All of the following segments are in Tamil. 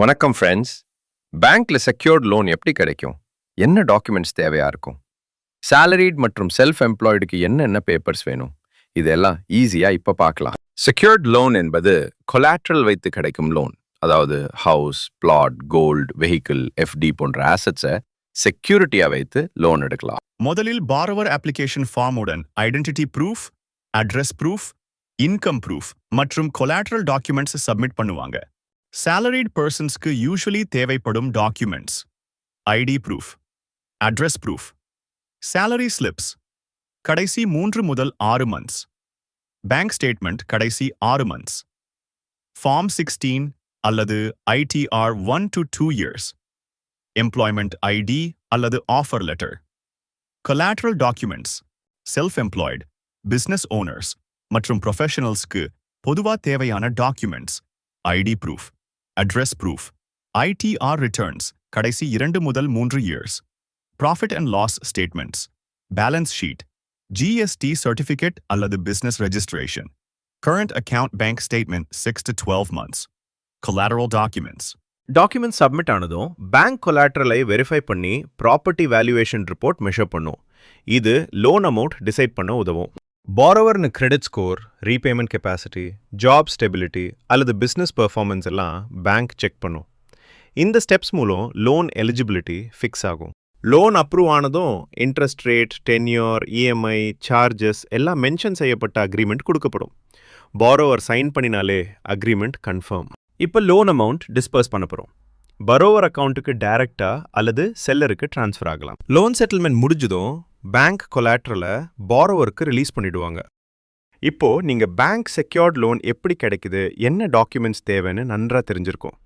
வணக்கம் ஃப்ரெண்ட்ஸ் பேங்க்ல செக்யூர்ட் லோன் எப்படி கிடைக்கும்? என்ன டாக்குமெண்ட்ஸ் தேவையா இருக்கும்? சேலரிட் மற்றும் செல்ஃப் எம்ப்ளாய்டுக்கு என்னென்ன பேப்பர்ஸ் வேணும்? இதெல்லாம் ஈஸியா இப்ப பார்க்கலாம். செக்யூர்ட் லோன் என்பது கொலாட்ரல் வைத்து கிடைக்கும் லோன் அதாவது house plot gold vehicle FD போன்ற ஆசட்ஸை செக்யூரிட்டியா வைத்து லோன் எடுக்கலாம். முதலில் borrower application ஃபார்முடன் identity proof address proof income proof மற்றும் கொலாட்ரல் டாக்குமெண்ட்ஸ் சப்மிட் பண்ணுவாங்க. சேலரிட் பர்சன்ஸ்க்கு யூஸ்வலி தேவைப்படும் documents ID proof address proof salary slips கடைசி மூன்று முதல் ஆறு மந்த்ஸ் பேங்க் ஸ்டேட்மெண்ட் கடைசி ஆறு மந்த்ஸ் ஃபார்ம் சிக்ஸ்டீன் அல்லது ITR one to two years employment ID அல்லது offer letter collateral documents self employed business owners மற்றும் ப்ரொஃபஷனல்ஸ்க்கு பொதுவா தேவையான documents ID proof address proof ITR returns கடைசி இரண்டு முதல் மூன்று years profit and loss statements balance sheet GST certificate அல்லது business registration current account bank statement six to twelve months collateral documents document submit ஆனதும் பேங்க் கொலாட்ரலை வெரிஃபை பண்ணி ப்ராப்பர்ட்டி வேல்யூவேஷன் ரிப்போர்ட் மெஷர் பண்ணும். இது லோன் அமௌண்ட் டிசைட் பண்ண உதவும். பாரோவர்னு credit score repayment capacity job stability அல்லது பிஸ்னஸ் பெர்ஃபார்மன்ஸ் எல்லாம் பேங்க் செக் பண்ணும். இந்த ஸ்டெப்ஸ் மூலம் லோன் எலிஜிபிலிட்டி ஃபிக்ஸ் ஆகும். லோன் அப்ரூவ் ஆனதும் interest rate tenure EMI charges எல்லாம் மென்ஷன் செய்யப்பட்ட அக்ரிமெண்ட் கொடுக்கப்படும். பாரோவர் சைன் பண்ணினாலே அக்ரிமெண்ட் கன்ஃபார்ம் இப்போ லோன் அமௌண்ட் டிஸ்பர்ஸ் பண்ண போகிறோம் பரோவர் அக்கௌண்ட்டுக்கு டைரக்டா அல்லது செல்லருக்கு டிரான்ஸ்ஃபர் ஆகலாம். லோன் செட்டில்மெண்ட் முடிஞ்சதும் பேங்க் கொலாட்ரலை பாரோவருக்கு ரிலீஸ் பண்ணிடுவாங்க. இப்போ நீங்க பேங்க் செக்யூர்ட் லோன் எப்படி கிடைக்குது என்ன டாக்குமெண்ட்ஸ் தேவைன்னு நன்றா தெரிஞ்சிருக்கும்.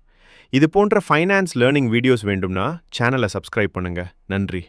இது போன்ற ஃபைனான்ஸ் லேர்னிங் வீடியோஸ் வேண்டும்னா சேனலை சப்ஸ்கிரைப் பண்ணுங்க. நன்றி.